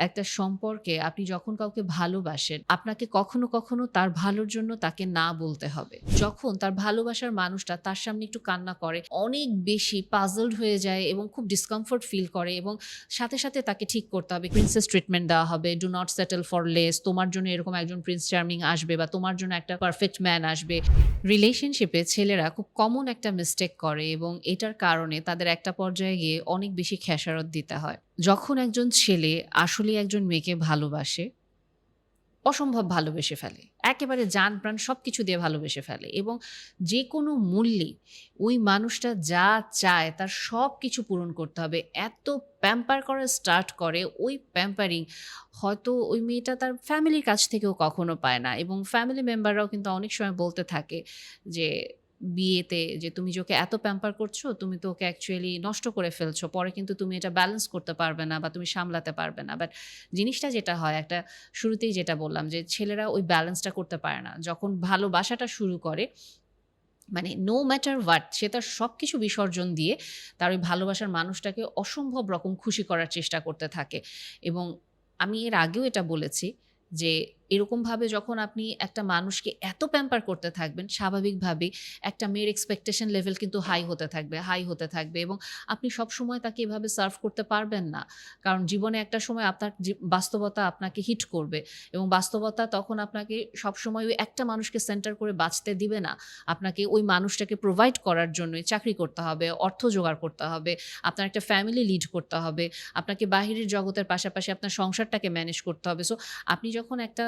একটা সম্পর্কে আপনি যখন কাউকে ভালোবাসেন, আপনাকে কখনো কখনো তার ভালোর জন্য তাকে না বলতে হবে। যখন তার ভালোবাসার মানুষটা তার সামনে একটু কান্না করে, অনেক বেশি পাজলড হয়ে যায় এবং খুব ডিসকমফোর্ট ফিল করে এবং সাথে সাথে তাকে ঠিক করতে হবে প্রিন্সেস ট্রিটমেন্ট দেওয়া হবে do not settle for less তোমার জন্য এরকম একজন প্রিন্স চার্মিং আসবে বা তোমার জন্য একটা পারফেক্ট ম্যান আসবে। রিলেশনশিপে ছেলেরা খুব কমন একটা মিস্টেক করে এবং এটার কারণে তাদের একটা পর্যায়ে গিয়ে অনেক বেশি খেসারত দিতে হয়। যখন একজন ছেলে আসলে একজন মেয়েকে ভালোবাসে, অসম্ভব ভালোবেসে ফেলে। একেবারে যান প্রাণ সব কিছু দিয়ে ভালোবেসে ফেলে এবং যে কোনো মূল্যে ওই মানুষটা যা চায় তার সব কিছু পূরণ করতে হবে। এত প্যাম্পার করা স্টার্ট করে, ওই প্যাম্পারিং হয়তো ওই মেয়েটা তার ফ্যামিলির কাছ থেকেও কখনো পায় না এবং ফ্যামিলি মেম্বাররাও কিন্তু অনেক সময় বলতে থাকে যে বিয়েতে যে তুমি যে ওকে এত প্যাম্পার করছ, তুমি তো ওকে অ্যাকচুয়ালি নষ্ট করে ফেলছো। পরে কিন্তু তুমি এটা ব্যালেন্স করতে পারবে না বা তুমি সামলাতে পারবে না। বাট জিনিসটা যেটা হয়, একটা শুরুতেই যেটা বললাম যে ছেলেরা ওই ব্যালেন্সটা করতে পারে না। যখন ভালোবাসাটা শুরু করে মানে নো ম্যাটার হোয়াট সে তার সব কিছু বিসর্জন দিয়ে তার ওই ভালোবাসার মানুষটাকে অসম্ভব রকম খুশি করার চেষ্টা করতে থাকে। এবং আমি এর আগেও এটা বলেছি যে এরকমভাবে যখন আপনি একটা মানুষকে এত প্যাম্পার করতে থাকবেন স্বাভাবিকভাবেই একটা মেয়ের এক্সপেকটেশন লেভেল কিন্তু হাই হতে থাকবে হাই হতে থাকবে এবং আপনি সব সময় তাকে এভাবে সার্ভ করতে পারবেন না। কারণ জীবনে একটা সময় আপনার বাস্তবতা আপনাকে হিট করবে এবং বাস্তবতা তখন আপনাকে সবসময় ওই একটা মানুষকে সেন্টার করে বাঁচতে দিবে না। আপনাকে ওই মানুষটাকে প্রোভাইড করার জন্যই চাকরি করতে হবে, অর্থ জোগাড় করতে হবে, আপনার একটা ফ্যামিলি লিড করতে হবে, আপনাকে বাহিরের জগতের পাশাপাশি আপনার সংসারটাকে ম্যানেজ করতে হবে। সো আপনি যখন একটা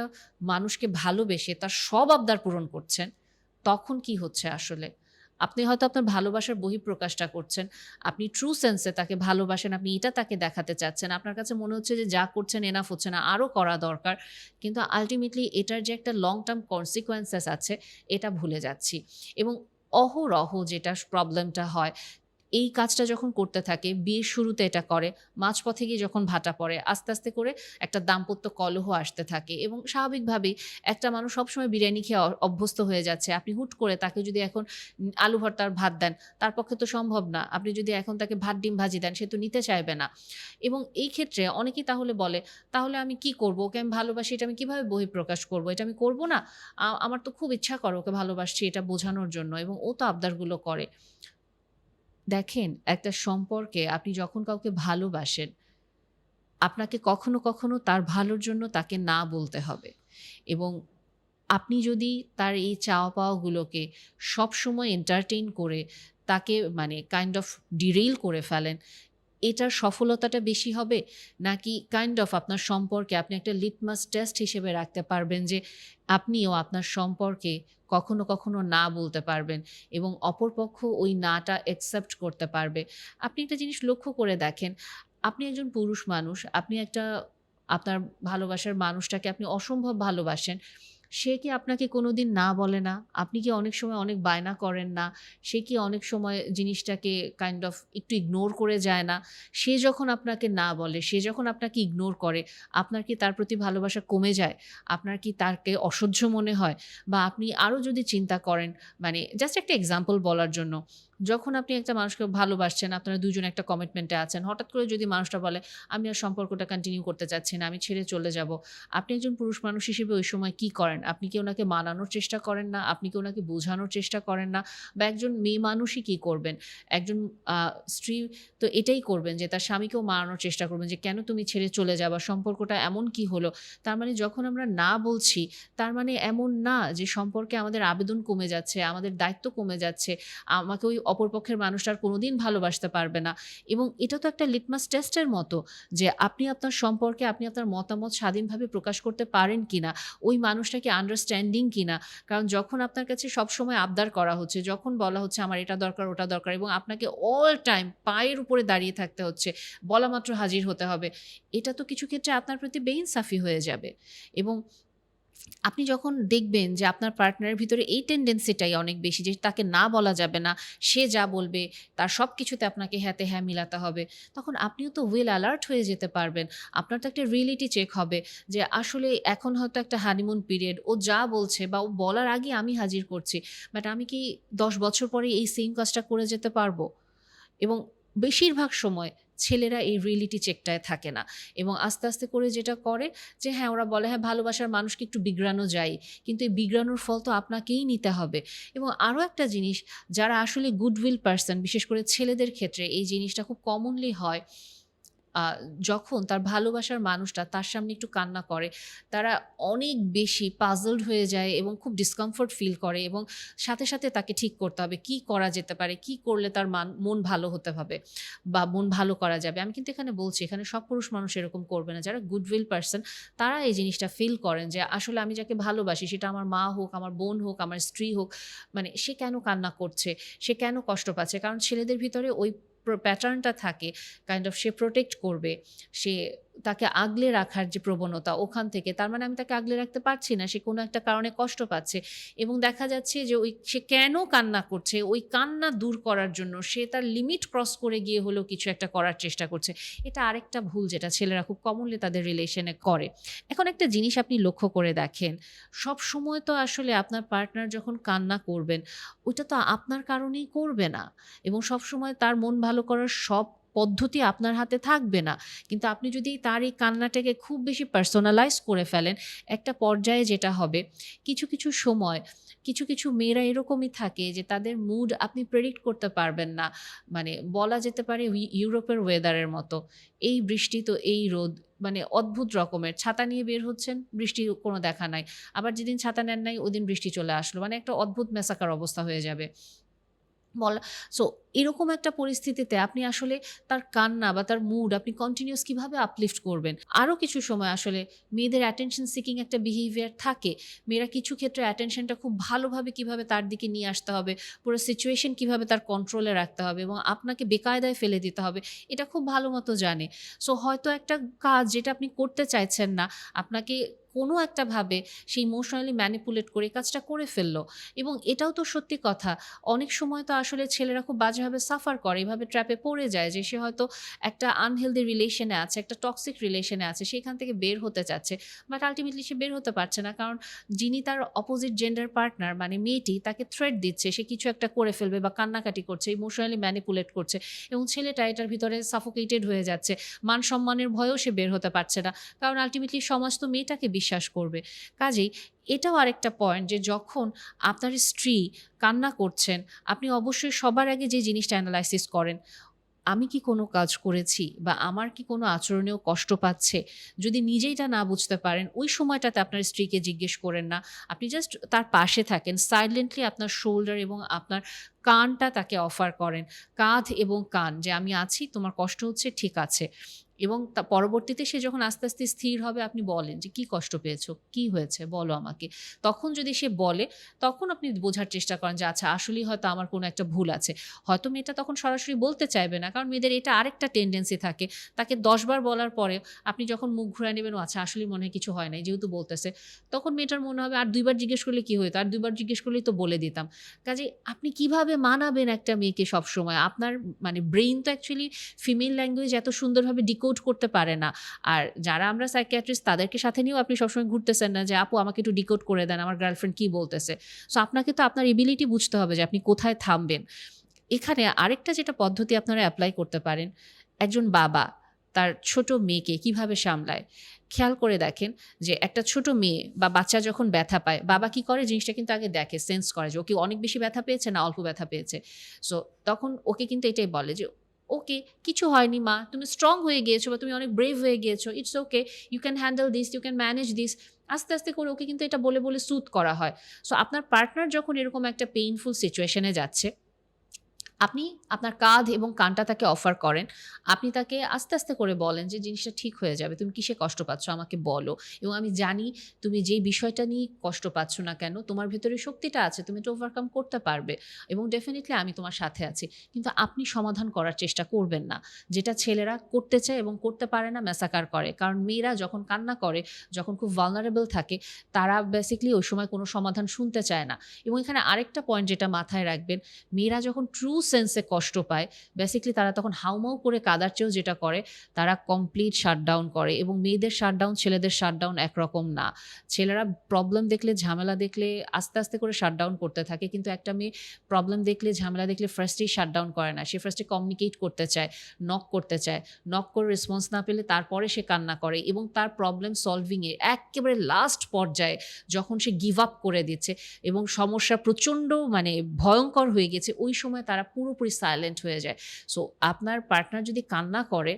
মানুষকে ভালোবেসে তার সব আবদার পূরণ করছেন, তখন কি হচ্ছে আসলে? আপনি হয়তো আপনার ভালোবাসার বহিঃপ্রকাশটা করছেন, আপনি ট্রু সেন্সে তাকে ভালোবাসেন, আপনি এটা তাকে দেখাতে চাচ্ছেন, আপনার কাছে মনে হচ্ছে যে যা করছেন এনাফ হচ্ছে না, আরও করা দরকার, কিন্তু আলটিমেটলি এটার যে একটা লং টার্ম কনসিকোয়েন্সেস আছে, এটা ভুলে যাচ্ছি। এবং অহরহ যেটা প্রবলেমটা হয় এই কাজটা যখন করতে থাকে, বিয়ের শুরুতে এটা করে, মাঝপথে গিয়ে যখন ভাটা পড়ে, আস্তে আস্তে করে একটা দাম্পত্য কলহ আসতে থাকে এবং স্বাভাবিকভাবেই একটা মানুষ সবসময় বিরিয়ানি খেয়ে অভ্যস্ত হয়ে যাচ্ছে। আপনি হুট করে তাকে যদি এখন আলু ভর্তার ভাত দেন, তার পক্ষে তো সম্ভব না। আপনি যদি এখন তাকে ভাত, ডিম ভাজি দেন, সে তো নিতে চাইবে না। এবং এই ক্ষেত্রে অনেকেই তাহলে বলে, তাহলে আমি কি করব? ওকে আমি ভালোবাসি, এটা আমি কীভাবে বহিঃপ্রকাশ করব? এটা আমি করব না? আমার তো খুব ইচ্ছা করে ওকে ভালোবাসছি এটা বোঝানোর জন্য। এবং ও তো আবদারগুলো করে। দেখেন, একটা সম্পর্কে আপনি যখন কাউকে ভালোবাসেন, আপনাকে কখনো কখনো তার ভালোর জন্য তাকে না বলতে হবে। এবং আপনি যদি তার এই চাওয়া পাওয়াগুলোকে সবসময় এন্টারটেইন করে তাকে মানে কাইন্ড অফ ডিরেইল করে ফেলেন, এটার সফলতাটা বেশি হবে? নাকি কাইন্ড অফ আপনার সম্পর্কে আপনি একটা লিটমাস টেস্ট হিসেবে রাখতে পারবেন যে আপনিও আপনার সম্পর্কে কখনো কখনো না বলতে পারবেন এবং অপরপক্ষ ওই নাটা অ্যাকসেপ্ট করতে পারবে। আপনি একটা জিনিস লক্ষ্য করে দেখেন, আপনি একজন পুরুষ মানুষ, আপনি একটা আপনার ভালোবাসার মানুষটাকে আপনি অসম্ভব ভালোবাসেন। সে কি আপনাকে কোনোদিন না বলে না? আপনি কি অনেক সময় অনেক বায়না করেন না? সে কি অনেক সময় জিনিসটাকে কাইন্ড অফ একটু ইগনোর করে যায় না? সে যখন আপনাকে না বলে, সে যখন আপনাকে ইগনোর করে, আপনার কি তার প্রতি ভালোবাসা কমে যায়? আপনার কি তাকে অসহ্য মনে হয়? বা আপনি আরও যদি চিন্তা করেন মানে জাস্ট একটা এক্সাম্পল বলার জন্য যখন আপনি একটা মানুষকে ভালোবাসছেন, আপনারা দুজন একটা কমিটমেন্টে আছেন, হঠাৎ করে যদি মানুষটা বলে, আমি আর সম্পর্কটা কন্টিনিউ করতে চাচ্ছি না, আমি ছেড়ে চলে যাব। আপনি একজন পুরুষ মানুষ হিসেবে ওই সময় কি করেন? আপনি কি ওনাকে মানানোর চেষ্টা করেন না? আপনি কি ওনাকে বোঝানোর চেষ্টা করেন না? বা একজন মেয়ে মানুষই কি করবেন? একজন স্ত্রী তো এটাই করবেন যে, তার স্বামীকেও মানানোর চেষ্টা করবেন যে, কেন তুমি ছেড়ে চলে যাবা? সম্পর্কটা এমন কি হলো? তার মানে যখন আমরা না বলছি, তার মানে এমন না যে, সম্পর্কে আমাদের আবেদন কমে যাচ্ছে, আমাদের দায়িত্ব কমে যাচ্ছে, আমাকে ওই অপরপক্ষের মানুষটা আর কোনোদিন ভালোবাসতে পারবে না। এবং এটা তো একটা লিটমাস টেস্টের মতো যে আপনি আপনার সম্পর্কে, আপনি আপনার মতামত স্বাধীনভাবে প্রকাশ করতে পারেন কিনা, ওই মানুষটাকে আন্ডারস্ট্যান্ডিং কি না কারণ যখন আপনার কাছে সবসময় আবদার করা হচ্ছে, যখন বলা হচ্ছে আমার এটা দরকার, ওটা দরকার এবং আপনাকে অল টাইম পায়ের উপরে দাঁড়িয়ে থাকতে হচ্ছে, বলা মাত্র হাজির হতে হবে, এটা তো কিছু ক্ষেত্রে আপনার প্রতি বেইনসাফি হয়ে যাবে। এবং আপনি যখন দেখবেন যে আপনার পার্টনারের ভিতরে এই টেন্ডেন্সিটাই অনেক বেশি যে তাকে না বলা যাবে না, সে যা বলবে তার সব কিছুতে আপনাকে হ্যাঁতে হ্যাঁ মিলাতে হবে, তখন আপনিও তো ওয়েল অ্যালার্ট হয়ে যেতে পারবেন। আপনার তো একটা রিয়েলিটি চেক হবে যে আসলে এখন হয়তো একটা হানিমুন পিরিয়ড ও যা বলছে বা ও বলার আগে আমি হাজির করছি বাট আমি কি দশ বছর পরে এই সেম কাজটা করে যেতে পারব? এবং বেশিরভাগ সময় ছেলেরা এই রিয়েলিটি চেকটায় থাকে না। এবং আস্তে আস্তে করে যেটা করে যে হ্যাঁ ওরা বলে হ্যাঁ ভালোবাসার মানুষকে একটু বিগড়ানো যায়, কিন্তু এই বিগড়ানোর ফল তো আপনাকেই নিতে হবে। এবং আরও একটা জিনিস, যারা আসলে গুডউইল পার্সন বিশেষ করে ছেলেদের ক্ষেত্রে এই জিনিসটা খুব কমনলি হয় যখন তার ভালোবাসার মানুষটা তার সামনে একটু কান্না করে, তারা অনেক বেশি পাজলড হয়ে যায় এবং খুব ডিসকমফোর্ট ফিল করে এবং সাথে সাথে তাকে ঠিক করতে হবে, কি করা যেতে পারে, কি করলে তার মান, মন ভালো হতে হবে বা মন ভালো করা যাবে। আমি কিন্তু এখানে বলছি, এখানে সব পুরুষ মানুষ এরকম করবে না। যারা গুডউইল পার্সন তারা এই জিনিসটা ফিল করেন যে আসলে আমি যাকে ভালোবাসি, সেটা আমার মা হোক, আমার বোন হোক, আমার স্ত্রী হোক মানে সে কেন কান্না করছে, সে কেন কষ্ট পাচ্ছে? কারণ ছেলেদের ভিতরে ওই প্যাটার্নটা থাকে কাইন্ড অফ সে প্রোটেক্ট করবে সে তাকে আগলে রাখার যে প্রবণতা ওখান থেকে, তার মানে আমি তাকে আগলে রাখতে পারছি না, সে কোনো একটা কারণে কষ্ট পাচ্ছে। এবং দেখা যাচ্ছে যে ওই, সে কেন কান্না করছে? ওই কান্না দূর করার জন্য সে তার লিমিট ক্রস করে গিয়ে হলেও কিছু একটা করার চেষ্টা করছে। এটা আরেকটা ভুল যেটা ছেলেরা খুব কমনলি তাদের রিলেশনে করে। এখন একটা জিনিস আপনি লক্ষ্য করে দেখেন, সব সময় তো আসলে আপনার পার্টনার যখন কান্না করবেন, ওইটা তো আপনার কারণেই করবে না। এবং সব সময় তার মন ভালো করার সব পদ্ধতি আপনার হাতে থাকবে না। কিন্তু আপনি যদি তার এই কান্নাটাকে খুব বেশি পার্সোনালাইজ করে ফেলেন, একটা পর্যায়ে যেটা হবে, কিছু কিছু সময়, কিছু কিছু মেয়েরা এরকমই থাকে যে তাদের মুড আপনি প্রেডিক্ট করতে পারবেন না। মানে বলা যেতে পারে ইউরোপের ওয়েদারের মতো। এই বৃষ্টি তো এই রোদ মানে অদ্ভুত রকমের। ছাতা নিয়ে বের হচ্ছেন বৃষ্টির কোনো দেখা নাই। আবার যেদিন ছাতা নেন নাই, ওদিন বৃষ্টি চলে আসলো। মানে একটা অদ্ভুত মেসাকার অবস্থা হয়ে যাবে। বলা সো এরকম একটা পরিস্থিতিতে আপনি আসলে তার কান্না বা তার মুড আপনি কন্টিনিউস কীভাবে আপলিফট করবেন? আরও কিছু সময় আসলে মেয়েদের অ্যাটেনশন সিকিং একটা বিহেভিয়ার থাকে। মেয়েরা কিছু ক্ষেত্রে অ্যাটেনশনটা খুব ভালোভাবে কীভাবে তার দিকে নিয়ে আসতে হবে, পুরো সিচুয়েশন কীভাবে তার কন্ট্রোলে রাখতে হবে এবং আপনাকে বেকায়দায় ফেলে দিতে হবে, এটা খুব ভালো মতো জানে। সো হয়তো একটা কাজ যেটা আপনি করতে চাইছেন না, আপনাকে কোনো একটা ভাবে সেই ইমোশনালি ম্যানিপুলেট করে কাজটা করে ফেলল। এবং এটাও তো সত্যি কথা, অনেক সময় তো আসলে ছেলেরা খুব বাজেভাবে সাফার করে, এভাবে ট্র্যাপে পড়ে যায় যে সে হয়তো একটা আনহেলদি রিলেশনে আছে, একটা টক্সিক রিলেশনে আছে, সেখান থেকে বের হতে চাচ্ছে। বাট আলটিমেটলি সে বের হতে পারছে না কারণ যিনি তার অপোজিট জেন্ডার পার্টনার মানে মেয়েটি, তাকে থ্রেট দিচ্ছে, সে কিছু একটা করে ফেলবে বা কান্নাকাটি করছে ইমোশনালি ম্যানিপুলেট করছে এবং ছেলেটা এটার ভিতরে সাফোকেটেড হয়ে যাচ্ছে। মান সম্মানের ভয়েও সে বের হতে পারছে না। কারণ আলটিমেটলি সমাজ তো মেয়েটাকে বিশ্বাস করবে। কাজেই এটাও আরেকটা পয়েন্ট যে যখন আপনার স্ত্রী কান্না করছেন, আপনি অবশ্যই সবার আগে যে জিনিসটা অ্যানালাইসিস করেন, আমি কি কোনো কাজ করেছি বা আমার কি কোনো আচরণেও কষ্ট পাচ্ছে? যদি নিজেইটা না বুঝতে পারেন, ওই সময়টাতে আপনার স্ত্রীকে জিজ্ঞেস করেন না। আপনি জাস্ট তার পাশে থাকেন সাইলেন্টলি আপনার শোল্ডার এবং আপনার কানটা তাকে অফার করেন। কাঁধ এবং কান যে আমি আছি, তোমার কষ্ট হচ্ছে, ঠিক আছে। এবং তা পরবর্তীতে সে যখন আস্তে আস্তে স্থির হবে, আপনি বলেন যে, কি কষ্ট পেয়েছ? কি হয়েছে? বলো আমাকে। তখন যদি সে বলে, তখন আপনি বোঝার চেষ্টা করেন যে আচ্ছা আসলেই হয়তো আমার কোনো একটা ভুল আছে। হয়তো মেয়েটা তখন সরাসরি বলতে চাইবে না, কারণ মেয়েদের এটা আরেকটা টেন্ডেন্সি থাকে। তাকে দশবার বলার পরে আপনি যখন মুখ ঘুরে নেবেন, ও আচ্ছা আসলেই মনে হয় কিছু হয় নাই, যেহেতু বলতেছে। তখন মেয়েটার মনে হবে, আর দুইবার জিজ্ঞেস করলে কি হতো আর দুইবার জিজ্ঞেস করলেই তো বলে দিতাম। কাজে আপনি কীভাবে মানাবেন একটা মেয়েকে সবসময়? আপনার মানে ব্রেইন তো অ্যাকচুয়ালি ফিমেল ল্যাঙ্গুয়েজ এত সুন্দরভাবে ডিকোড করতে পারে না। আর যারা আমরা সাইকিয়াট্রিস্ট তাদেরকে সাথে নিয়েও আপনি সবসময় ঘুরতেছেন না যে, আপু, আমাকে একটু ডিকোড করে দেন, আমার গার্লফ্রেন্ড কী বলতেছে? সো আপনাকে তো আপনার এবিলিটি বুঝতে হবে যে, আপনি কোথায় থামবেন। এখানে আরেকটা যেটা পদ্ধতি আপনারা অ্যাপ্লাই করতে পারেন, একজন বাবা তার ছোট মেয়েকে কীভাবে সামলায়? খেয়াল করে দেখেন যে, একটা ছোট মেয়ে বা বাচ্চা যখন ব্যথা পায়, বাবা কি করে? জিনিসটা কিন্তু আগে দেখে সেন্স করে যে ও কি অনেক বেশি ব্যথা পেয়েছে না অল্প ব্যথা পেয়েছে? সো তখন ওকে কিন্তু এটাই বলে যে ওকে কিছু হয়নি, মা। তুমি স্ট্রং হয়ে গিয়েছো বা তুমি অনেক ব্রেভ হয়ে গিয়েছো। It's okay you can handle this you can manage this আস্তে আস্তে করে ওকে কিন্তু এটা বলে বলে সুত করা হয়। সো আপনার পার্টনার যখন এরকম একটা পেইনফুল সিচুয়েশনে যাচ্ছে আপনি আপনার কাঁধ এবং কানটা তাকে অফার করেন। আপনি তাকে আস্তে আস্তে করে বলেন যে জিনিসটা ঠিক হয়ে যাবে, তুমি কিসে কষ্ট পাচ্ছ আমাকে বলো। এবং আমি জানি তুমি যেই বিষয়টা নিয়ে কষ্ট পাচ্ছ না কেন, তোমার ভেতরে শক্তিটা আছে, তুমি এটা ওভারকাম করতে পারবে। এবং ডেফিনেটলি আমি তোমার সাথে আছি। কিন্তু আপনি সমাধান করার চেষ্টা করবেন না। যেটা ছেলেরা করতে চায় এবং করতে পারে না মেসাকার করে। কারণ মেয়েরা যখন কান্না করে, যখন খুব ভালনারেবল থাকে, তারা বেসিকলি ওই সময় কোনো সমাধান শুনতে চায় না। এবং এখানে আরেকটা পয়েন্ট যেটা মাথায় রাখবেন, মেয়েরা যখন ট্রু সেন্সে কষ্ট পায়। বেসিক্যালি তারা তখন হাউমাউ করে কাদার চেয়েও যেটা করে, তারা কমপ্লিট শাটডাউন করে এবং মেয়েদের শাটডাউন ছেলেদের শাটডাউন একরকম না। ছেলেরা প্রবলেম দেখলে, ঝামেলা দেখলে আস্তে আস্তে করে শাটডাউন করতে থাকে। কিন্তু একটা মেয়ে প্রবলেম দেখলে, ঝামেলা দেখলে ফার্স্টেই শাটডাউন করে না। সে ফার্স্টে কমিউনিকেট করতে চায় নক করতে চায়। নক করে রেসপন্স না পেলে তারপরে সে কান্না করে এবং তার প্রবলেম সলভিংয়ে একেবারে লাস্ট পর্যায়ে যখন সে গিভ আপ করে দিচ্ছে এবং সমস্যা প্রচণ্ড মানে ভয়ঙ্কর হয়ে গেছে, ওই সময় তারা পুরোপুরি সাইলেন্ট হয়ে যায়। সো আপনার পার্টনার যদি কান্না করে,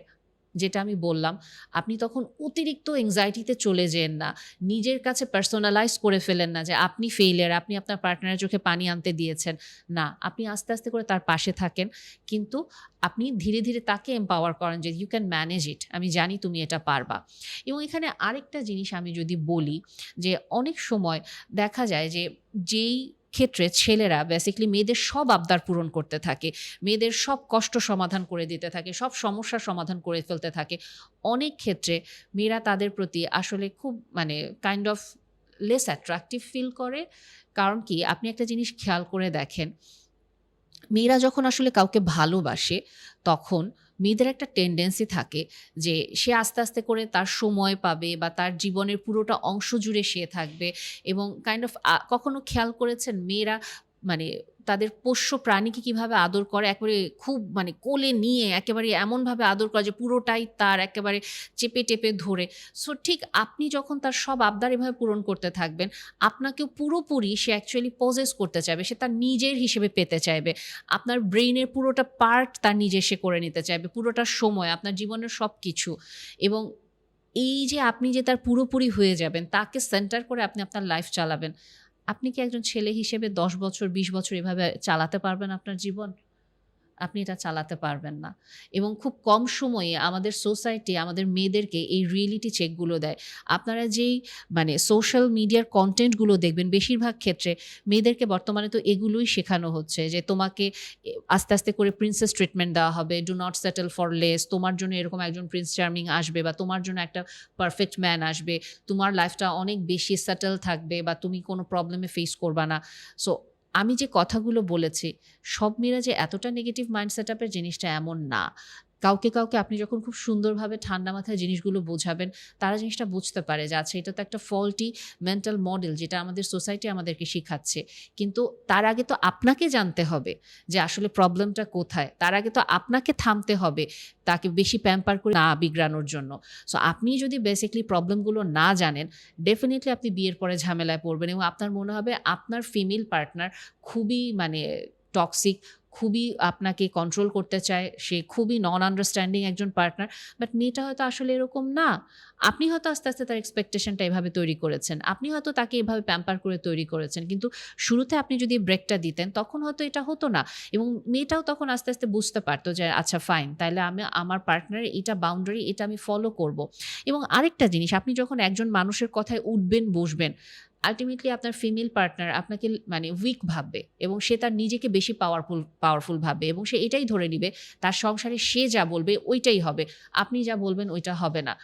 যেটা আমি বললাম, আপনি তখন অতিরিক্ত এংজাইটিতে চলে যেন না। নিজের কাছে পার্সোনালাইজ করে ফেলেন না যে, আপনি ফেইলিয়ার আপনি আপনার পার্টনারের চোখে পানি আনতে দিয়েছেন। না, আপনি আস্তে আস্তে করে তার পাশে থাকেন। কিন্তু আপনি ধীরে ধীরে তাকে এম্পাওয়ার করেন যে ইউ ক্যান ম্যানেজ ইট আমি জানি তুমি এটা পারবা। এবং এখানে আরেকটা জিনিস আমি যদি বলি যে, অনেক সময় দেখা যায় যে, যেই ক্ষেত্রে ছেলেরা বেসিক্যালি মেয়েদের সব আবদার পূরণ করতে থাকে, মেয়েদের সব কষ্ট সমাধান করে দিতে থাকে, সব সমস্যার সমাধান করে ফেলতে থাকে। অনেক ক্ষেত্রে মেয়েরা তাদের প্রতি আসলে খুব মানে kind of less attractive feel করে। কারণ কি? আপনি একটা জিনিস খেয়াল করে দেখেন, মেয়েরা যখন আসলে কাউকে ভালোবাসে, তখন মেয়েদের একটা টেন্ডেন্সি থাকে যে সে আস্তে আস্তে করে তার সময় পাবে বা তার জীবনের পুরোটা অংশ জুড়ে সে থাকবে এবং কাইন্ড অফ কখনো খেয়াল করেছেন মেয়েরা মানে তাদের পোষ্য প্রাণীকে কীভাবে আদর করে, একেবারে খুব মানে কোলে নিয়ে, একেবারে এমনভাবে আদর করে যে পুরোটাই তার একেবারে চেপে টেপে ধরে। সো ঠিক আপনি যখন তার সব আবদার এভাবে পূরণ করতে থাকবেন, আপনাকেও পুরোপুরি সে অ্যাকচুয়ালি পজেস করতে চাইবে, সে তার নিজের হিসেবে পেতে চাইবে। আপনার ব্রেইনের পুরোটা পার্ট তার নিজে সে করে নিতে চাইবে, পুরোটা সময়, আপনার জীবনের সব কিছু এবং এই যে আপনি যে তার পুরোপুরি হয়ে যাবেন, তাকে সেন্টার করে আপনি আপনার লাইফ চালাবেন। আপনি কি একজন ছেলে হিসেবে দশ বছর বিশ বছর এভাবে চালাতে পারবেন আপনার জীবন? আপনি এটা চালাতে পারবেন না। এবং খুব কম সময়ে আমাদের সোসাইটি, আমাদের মেয়েদেরকে এই রিয়েলিটি চেকগুলো দেয়। আপনারা যেই মানে সোশ্যাল মিডিয়ার কন্টেন্টগুলো দেখবেন, বেশিরভাগ ক্ষেত্রে মেয়েদেরকে বর্তমানে তো এগুলোই শেখানো হচ্ছে যে তোমাকে আস্তে আস্তে করে প্রিন্সেস ট্রিটমেন্ট দেওয়া হবে do not settle for less তোমার জন্য এরকম একজন প্রিন্স চার্মিং আসবে বা তোমার জন্য একটা পারফেক্ট ম্যান আসবে, তোমার লাইফটা অনেক বেশি সেটেল থাকবে বা তুমি কোনো প্রবলেমে ফেস করবা না। সো আমি যে কথাগুলো বলেছি সব মেয়েরা যে এতটা নেগেটিভ মাইন্ড সেট জিনিসটা এমন না। কাউকে কাউকে আপনি যখন খুব সুন্দরভাবে ঠান্ডা মাথায় জিনিসগুলো বোঝাবেন, তারা জিনিসটা বুঝতে পারে যে আচ্ছা এটা তো একটা ফল্টি মেন্টাল মডেল যেটা আমাদের সোসাইটি আমাদেরকে শিখাচ্ছে। কিন্তু তার আগে তো আপনাকে জানতে হবে যে আসলে প্রবলেমটা কোথায়। তার আগে তো আপনাকে থামতে হবে তাকে বেশি প্যাম্পার করে না বিগড়ানোর জন্য। সো আপনি যদি বেসিকলি প্রবলেমগুলো না জানেন ডেফিনেটলি আপনি বিয়ের পরে ঝামেলায় পড়বেন এবং আপনার মনে হবে আপনার ফিমেল পার্টনার খুবই মানে টক্সিক খুবই আপনাকে কন্ট্রোল করতে চায়, সে খুবই নন আন্ডারস্ট্যান্ডিং একজন পার্টনার বাট মেয়েটা হয়তো আসলে এরকম না। আপনি হয়তো আস্তে আস্তে তার এক্সপেকটেশনটা এভাবে তৈরি করেছেন। আপনি হয়তো তাকে এভাবে প্যাম্পার করে তৈরি করেছেন, কিন্তু শুরুতে আপনি যদি ব্রেকটা দিতেন, তখন হয়তো এটা হতো না। এবং মেয়েটাও তখন আস্তে আস্তে বুঝতে পারতো যে আচ্ছা ফাইন তাহলে আমি, আমার পার্টনারের এটা বাউন্ডারি এটা আমি ফলো করব। এবং আরেকটা জিনিস, আপনি যখন একজন মানুষের কথায় উঠবেন, বসবেন আলটিমেটলি আপনার ফিমেল পার্টনার আপনাকে মানে উইক ভাববে এবং সে তার নিজেকে বেশি পাওয়ারফুল পাওয়ারফুল ভাববে এবং সে এটাই ধরে নিবে, তার সংসারে সে যা বলবে ওইটাই হবে। আপনি যা বলবেন ওইটা হবে না।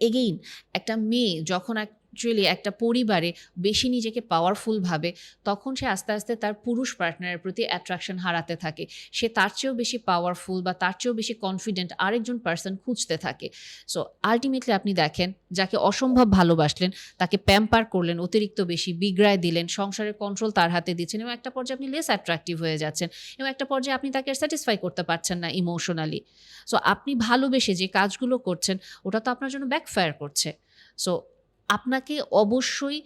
এগেইন একটা মেয়ে যখন এক অ্যাকচুয়ালি একটা পরিবারে বেশি নিজেকে পাওয়ারফুল ভাবে, তখন সে আস্তে আস্তে তার পুরুষ পার্টনারের প্রতি অ্যাট্রাকশন হারাতে থাকে। সে তার চেয়েও বেশি পাওয়ারফুল বা তার চেয়েও বেশি কনফিডেন্ট আরেকজন পার্সন খুঁজতে থাকে। সো আলটিমেটলি আপনি দেখেন, যাকে অসম্ভব ভালোবাসলেন, তাকে প্যাম্পার করলেন, অতিরিক্ত বেশি বিগ্রায় দিলেন, সংসারের কন্ট্রোল তার হাতে দিচ্ছেন এবং একটা পর্যায়ে আপনি লেস অ্যাট্রাকটিভ হয়ে যাচ্ছেন এবং একটা পর্যায়ে আপনি তাকে স্যাটিসফাই করতে পারছেন না ইমোশনালি সো আপনি ভালোবেসে যে কাজগুলো করছেন, ওটা তো আপনার জন্য ব্যাকফায়ার করছে। সো আপনাকে অবশ্যই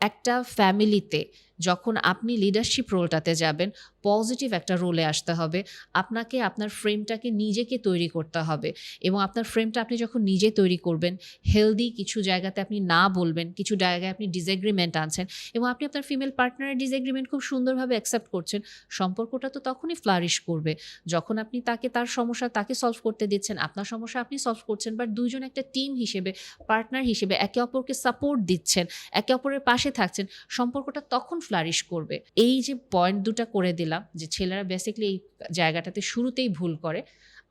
একটা ফ্যামিলিতে যখন আপনি লিডারশিপ রোলটাতে যাবেন পজিটিভ একটা রোলে আসতে হবে। আপনাকে, আপনার ফ্রেমটাকে নিজেকে তৈরি করতে হবে এবং আপনার ফ্রেমটা আপনি যখন নিজে তৈরি করবেন হেলদি কিছু জায়গাতে আপনি না বলবেন, কিছু জায়গায় আপনি ডিসএগ্রিমেন্ট আনছেন এবং আপনি আপনার ফিমেল পার্টনারের ডিসএগ্রিমেন্ট খুব সুন্দরভাবে অ্যাকসেপ্ট করছেন, সম্পর্কটা তো তখনই ফ্লারিশ করবে। যখন আপনি তাকে, তার সমস্যা তাকে সলভ করতে দিচ্ছেন, আপনার সমস্যা আপনি সলভ করছেন বাট দুজন একটা টিম হিসেবে পার্টনার হিসেবে একে অপরকে সাপোর্ট দিচ্ছেন, একে অপরের পাশে থাকছেন, সম্পর্কটা তখন ফ্লারিশ করবে। এই যে পয়েন্ট দুটা করে দিলাম যে ছেলেরা বেসিকলি এই জায়গাটাতে শুরুতেই ভুল করে,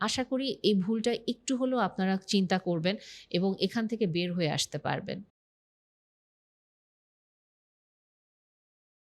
আশা করি এই ভুলটা একটু হলেও আপনারা চিন্তা করবেন এবং এখান থেকে বের হয়ে আসতে পারবেন।